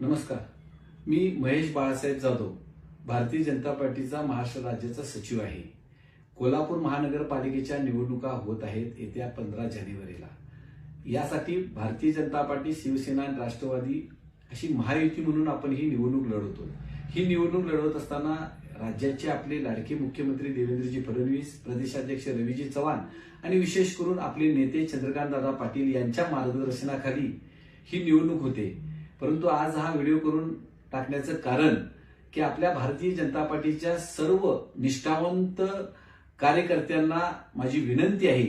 नमस्कार. मी महेश बाळासाहेब जाधव भारतीय जनता पार्टीचा महाराष्ट्र राज्याचा सचिव आहे. कोल्हापूर महानगरपालिकेच्या निवडणुका होत आहेत येत्या पंधरा जानेवारीला. यासाठी भारतीय जनता पार्टी शिवसेना राष्ट्रवादी अशी महायुती म्हणून आपण ही निवडणूक लढवतो. ही निवडणूक लढवत असताना राज्याचे आपले लाडके मुख्यमंत्री देवेंद्रजी फडणवीस प्रदेशाध्यक्ष रवीजी चव्हाण आणि विशेष करून आपले नेते चंद्रकांतदादा पाटील यांच्या मार्गदर्शनाखाली ही निवडणूक होते. परंतु आज हा व्हिडिओ करून टाकण्याचं कारण की आपल्या भारतीय जनता पार्टीच्या सर्व निष्ठावंत कार्यकर्त्यांना माझी विनंती आहे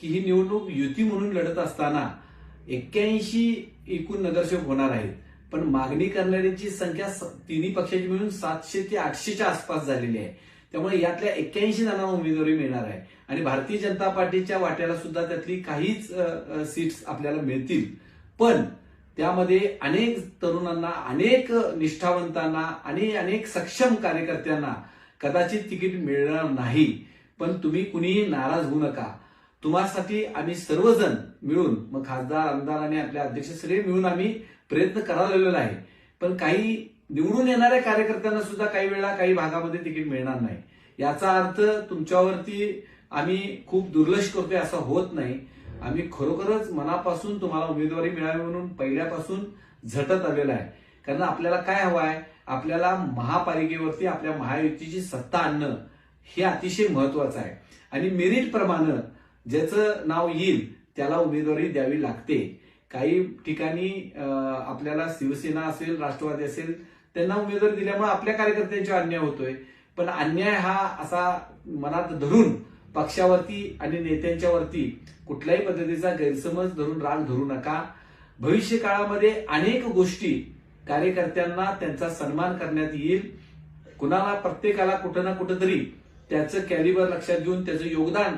की ही निवडणूक युती म्हणून लढत असताना एक्क्याऐंशी एकूण नगरसेवक होणार आहेत. पण मागणी करणाऱ्यांची संख्या स- तिन्ही पक्षाची मिळून सातशे ते आठशेच्या आसपास झालेली आहे. त्यामुळे यातल्या एक्क्याऐंशी जणांना उमेदवारी मिळणार आहे. आणि भारतीय जनता पार्टीच्या वाट्याला सुद्धा त्यातली काहीच सीट्स आपल्याला मिळतील. पण त्यामध्ये अनेक तरुणांना अनेक निष्ठावंतांना आणि अनेक सक्षम कार्यकर्त्यांना कदाचित तिकीट मिळणार नाही. पण तुम्ही कुणीही नाराज होऊ नका. तुम्हासाठी आम्ही सर्वजण मिळून मग खासदार आमदार आणि आपले अध्यक्ष सगळे मिळून आम्ही प्रयत्न करालेला आहे. पण काही निवडून येणाऱ्या कार्यकर्त्यांना सुद्धा काही वेळा काही भागामध्ये तिकीट मिळणार नाही. याचा अर्थ तुमच्यावरती आम्ही खूप दुर्लक्ष करतोय असं होत नाही. आम्ही खरोखरच मनापासून तुम्हाला उमेदवारी मिळावी म्हणून पहिल्यापासून झटत आलेला आहे. कारण आपल्याला काय हवं आहे आपल्याला महापालिकेवरती आपल्या महायुतीची सत्ता आणणं हे अतिशय महत्वाचं आहे. आणि मेरिट प्रमाणे ज्याचं नाव येईल त्याला उमेदवारी द्यावी लागते. काही ठिकाणी आपल्याला शिवसेना असेल राष्ट्रवादी असेल त्यांना उमेदवारी दिल्यामुळे आपल्या कार्यकर्त्यांचा अन्याय होतोय. पण अन्याय हा असा मनात धरून पक्षावरती आणि नेत्यांच्या वरती कुठल्याही पद्धतीचा गैरसमज धरून राग धरू नका. भविष्य काळामध्ये अनेक गोष्टी कार्यकर्त्यांना त्यांचा सन्मान करण्यात येईल. कुणाला प्रत्येकाला कुठं ना कुठं तरी त्याचं कॅलिबर लक्षात घेऊन त्याचं योगदान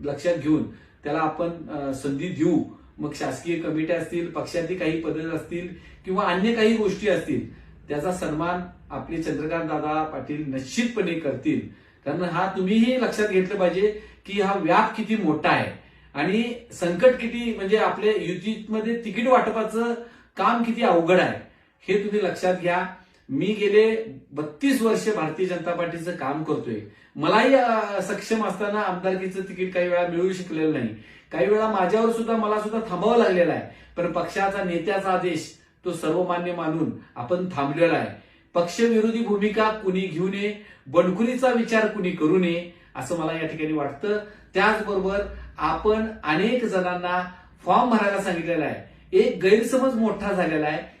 लक्षात घेऊन त्याला आपण संधी देऊ. मग शासकीय कमिट्या असतील पक्षातील काही पद असतील किंवा अन्य काही गोष्टी असतील त्याचा सन्मान आपले चंद्रकांत दादा पाटील निश्चितपणे करतील. कारण हा तुम्हीही लक्षात घेतलं पाहिजे की हा व्याप किती मोठा आहे. आणि संकट किती म्हणजे आपल्या युतीमध्ये तिकीट वाटपाचं काम किती अवघड आहे हे तुम्ही लक्षात घ्या. मी गेले बत्तीस वर्ष भारतीय जनता पार्टीचं काम करतोय. मलाही सक्षम असताना आमदारकीचं तिकीट काही वेळा मिळू शकलेलं नाही. काही वेळा माझ्यावर सुद्धा मला सुद्धा थांबावं लागलेलं आहे. पण पक्षाचा नेत्याचा आदेश तो सर्वमान्य मानून आपण थांबलेला आहे. पक्षविरोधी भूमिका कुणी घेऊ नये बंडखुरीचा विचार कुणी करू नये असं मला या ठिकाणी वाटतं. त्याचबरोबर आपण अनेक जणांना फॉर्म भरायला सांगितलेला आहे. एक गैरसमज मोठा झालेला आहे.